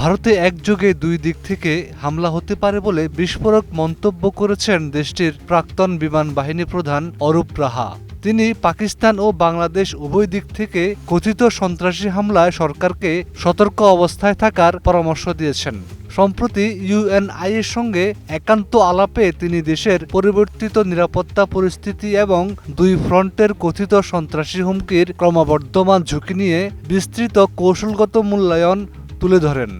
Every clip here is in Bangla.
ভারতে একযোগে দুই দিক থেকে হামলা হতে পারে বলে বিস্ফোরক মন্তব্য করেছেন দেশটির প্রাক্তন বিমান বাহিনী প্রধান অরূপ রাহা। তিনি পাকিস্তান ও বাংলাদেশ উভয় দিক থেকে কথিত সন্ত্রাসী হামলায় সরকারকে সতর্ক অবস্থায় থাকার পরামর্শ দিয়েছেন। সম্প্রতি ইউএনআই এর সঙ্গে একান্ত আলাপে তিনি দেশের পরিবর্তিত নিরাপত্তা পরিস্থিতি এবং দুই ফ্রন্টের কথিত সন্ত্রাসী হুমকির ক্রমবর্ধমান ঝুঁকি নিয়ে বিস্তৃত কৌশলগত মূল্যায়ন তুলে ধরেন।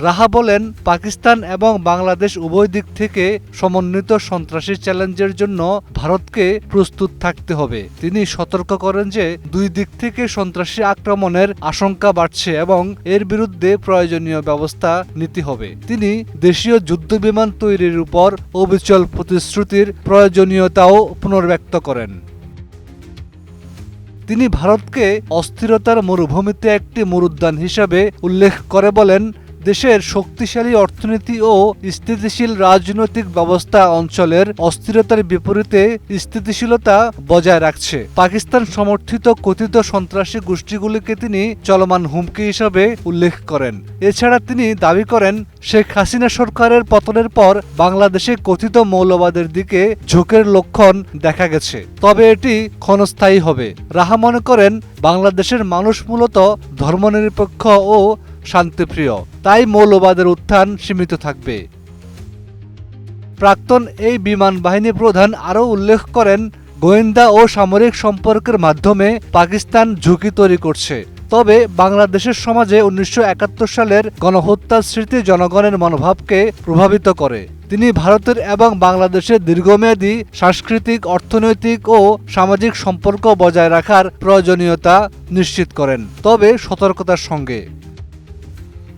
রাহা বলেন, পাকিস্তান এবং বাংলাদেশ উভয় দিক থেকে সমন্বিত সন্ত্রাসী চ্যালেঞ্জের জন্য ভারতকে প্রস্তুত থাকতে হবে। তিনি সতর্ক করেন যে, দুই দিক থেকে সন্ত্রাসী আক্রমণের আশঙ্কা বাড়ছে এবং এর বিরুদ্ধে প্রয়োজনীয় ব্যবস্থা নিতে হবে। তিনি দেশীয় যুদ্ধবিমান তৈরির উপর অবিচল প্রতিশ্রুতির প্রয়োজনীয়তাও পুনর্ব্যক্ত করেন। তিনি ভারতকে অস্থিরতার মরুভূমিতে একটি মরুদ্যান হিসাবে উল্লেখ করে বলেন দেশের শক্তিশালী অর্থনীতি ও স্থিতিশীল রাজনৈতিক ব্যবস্থা অঞ্চলের অস্থিরতার বিপরীতে স্থিতিশীলতা বজায় রাখছে। পাকিস্তান সমর্থিত কথিত সন্ত্রাসী গোষ্ঠীগুলিকে তিনি চলমান হুমকি হিসাবে উল্লেখ করেন। এছাড়া তিনি দাবি করেন, শেখ হাসিনা সরকারের পতনের পর বাংলাদেশে কথিত মৌলবাদের দিকে ঝোঁকের লক্ষণ দেখা গেছে। তবে এটি ক্ষণস্থায়ী হবে। রাহা মনে করেন, বাংলাদেশের মানুষ মূলত ধর্মনিরপেক্ষ ও শান্তিপ্রিয়। তাই মৌলবাদের উত্থান সীমিত থাকবে। প্রাক্তন এই বিমান বাহিনী প্রধান আরও উল্লেখ করেন, গোয়েন্দা ও সামরিক সম্পর্কের মাধ্যমে পাকিস্তান ঝুঁকি তৈরি করছে। তবে বাংলাদেশের সমাজে উনিশশো একাত্তর সালের গণহত্যার স্মৃতি জনগণের মনোভাবকে প্রভাবিত করে। তিনি ভারতের এবং বাংলাদেশের দীর্ঘমেয়াদী সাংস্কৃতিক, অর্থনৈতিক ও সামাজিক সম্পর্ক বজায় রাখার প্রয়োজনীয়তা নিশ্চিত করেন। তবে সতর্কতার সঙ্গে